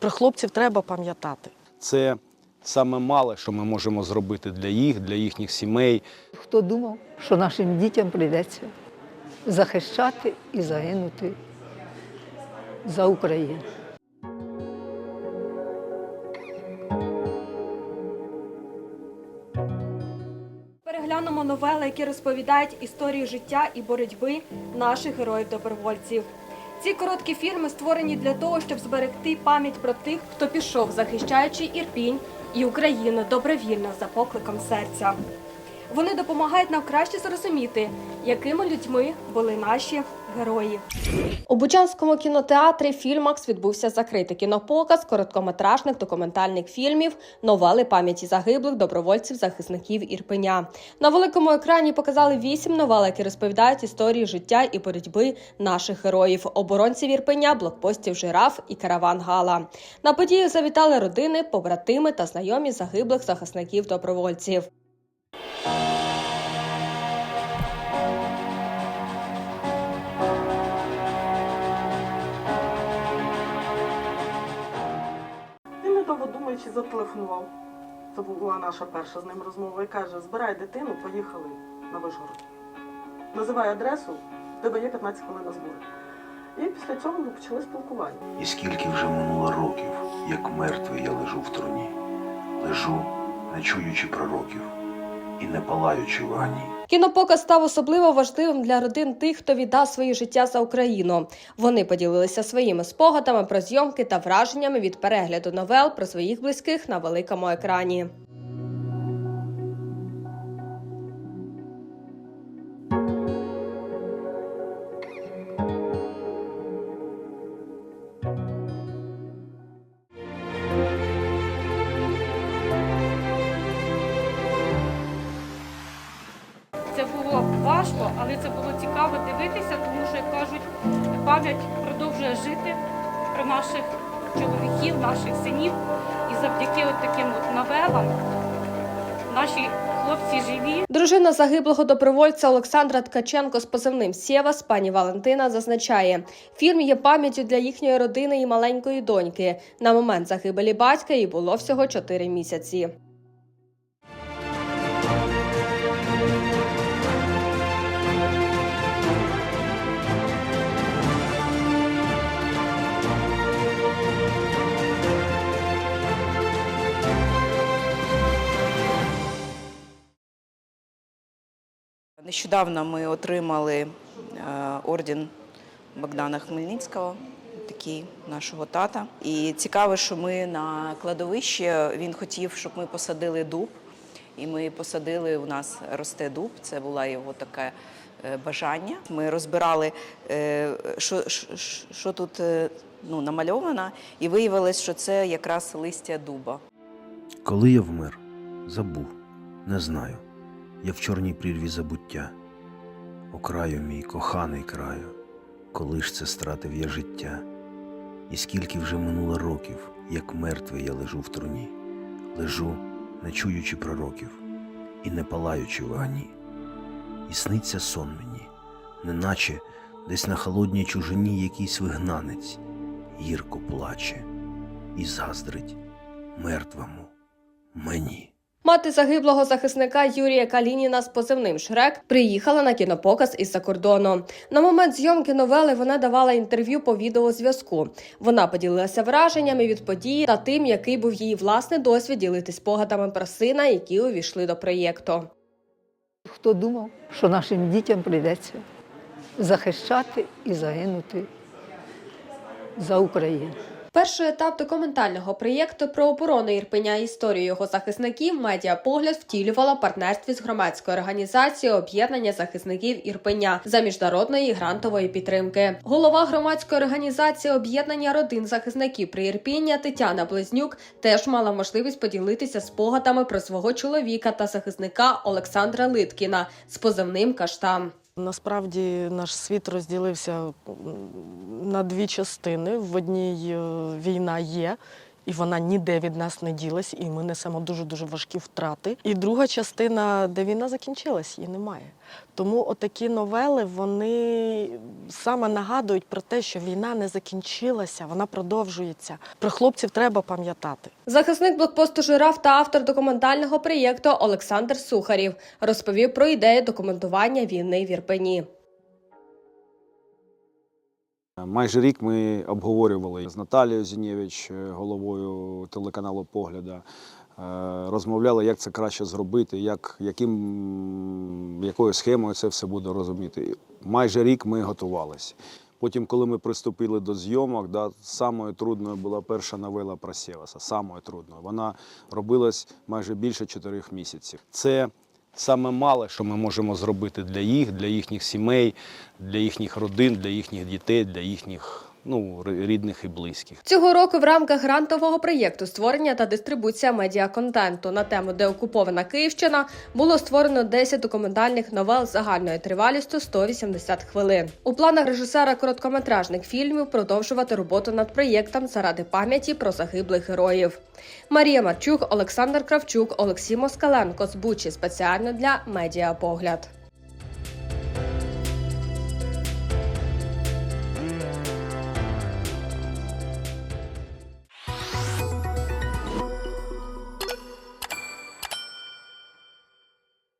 Про хлопців треба пам'ятати. Це саме мале, що ми можемо зробити для їх, для їхніх сімей. Хто думав, що нашим дітям прийдеться захищати і загинути за Україну? Переглянемо новели, які розповідають історію життя і боротьби наших героїв-добровольців. Ці короткі фільми створені для того, щоб зберегти пам'ять про тих, хто пішов, захищаючи Ірпінь і Україну добровільно за покликом серця. Вони допомагають нам краще зрозуміти, якими людьми були наші герої. У Бучанському кінотеатрі Фільмакс відбувся закритий кінопоказ короткометражних документальних фільмів новели пам'яті загиблих добровольців захисників Ірпеня. На великому екрані показали вісім новел, які розповідають історії життя і боротьби наших героїв, оборонців Ірпеня, блокпостів Жираф і караван Гала. На подію завітали родини, побратими та знайомі загиблих захисників добровольців. Він недовго думаючи зателефонував. Це була наша перша з ним розмова і каже: збирай дитину, поїхали на Вишгород. Називай адресу, в тебе є 15 хвилин на збори. І після цього ми почали спілкування. І скільки вже минуло років, як мертвий я лежу в труні, лежу, не чуючи пророків і не палаючи вогні. Кінопоказ став особливо важливим для родин тих, хто віддав своє життя за Україну. Вони поділилися своїми спогадами про зйомки та враженнями від перегляду новел про своїх близьких на великому екрані. Важко, але це було цікаво дивитися, тому що, як кажуть, пам'ять продовжує жити про наших чоловіків, наших синів. І завдяки от таким от новелам наші хлопці живі. Дружина загиблого добровольця Олександра Ткаченко з позивним Сєвас, пані Валентина, зазначає, фільм є пам'яттю для їхньої родини і маленької доньки. На момент загибелі батька їй було всього 4 місяці. Нещодавно ми отримали е, орден Богдана Хмельницького, такий нашого тата. І цікаво, що ми на кладовищі він хотів, щоб ми посадили дуб. І ми посадили, у нас росте дуб, це було його таке е, бажання. Ми розбирали, е, що, що, тут ну, намальовано, і виявилось, що це якраз листя дуба. Коли я вмер, забув, не знаю, як в чорній прірві забуття. О краю мій коханий краю, коли ж це стратив я життя, і скільки вже минуло років, як мертвий я лежу в труні, лежу, не чуючи пророків, і не палаючи в. І сниться сон мені, неначе десь на холодній чужині якийсь вигнанець гірко плаче і заздрить мертвому мені. Мати загиблого захисника Юрія Калініна з позивним Шрек приїхала на кінопоказ із-за кордону. На момент зйомки новели вона давала інтерв'ю по відеозв'язку. Вона поділилася враженнями від події та тим, який був її власний досвід ділитись спогадами про сина, які увійшли до проєкту. Хто думав, що нашим дітям прийдеться захищати і загинути за Україну? Перший етап документального проєкту про оборону Ірпеня і історію його захисників медіапогляд втілювала партнерстві з громадською організацією об'єднання захисників Ірпеня за міжнародної грантової підтримки. Голова громадської організації об'єднання родин захисників при Ірпіння Тетяна Близнюк теж мала можливість поділитися спогадами про свого чоловіка та захисника Олександра Литкіна з позивним Каштан. Насправді наш світ розділився на дві частини. В одній е, війна є, і вона ніде від нас не ділась, і ми несемо дуже дуже важкі втрати. І друга частина, де війна закінчилась, її немає. Тому отакі новели вони саме нагадують про те, що війна не закінчилася, вона продовжується. Про хлопців треба пам'ятати. Захисник блокпосту Жираф та автор документального проєкту Олександр Сухарів розповів про ідею документування війни в Ірпені. Майже рік ми обговорювали з Наталією Зінєвич, е, головою телеканалу Погляда. е, Розмовляли, як це краще зробити, як, яким, якою схемою це все буде розуміти. Майже рік ми готувалися. Потім, коли ми приступили до зйомок, да, самою трудною була перша новела про Сєваса. Самою трудною. Вона робилась майже більше чотирьох місяців. Це саме мале, що ми можемо зробити для їх, для їхніх сімей, для їхніх родин, для їхніх дітей, для їхніх ну, рідних і близьких. Цього року в рамках грантового проєкту створення та дистрибуція медіаконтенту на тему Деокупована Київщина було створено 10 документальних новел загальною тривалістю 180 хвилин. У планах режисера короткометражних фільмів продовжувати роботу над проєктом заради пам'яті про загиблих героїв. Марія Марчук, Олександр Кравчук, Олексій Москаленко з Бучі спеціально для Медіапогляд.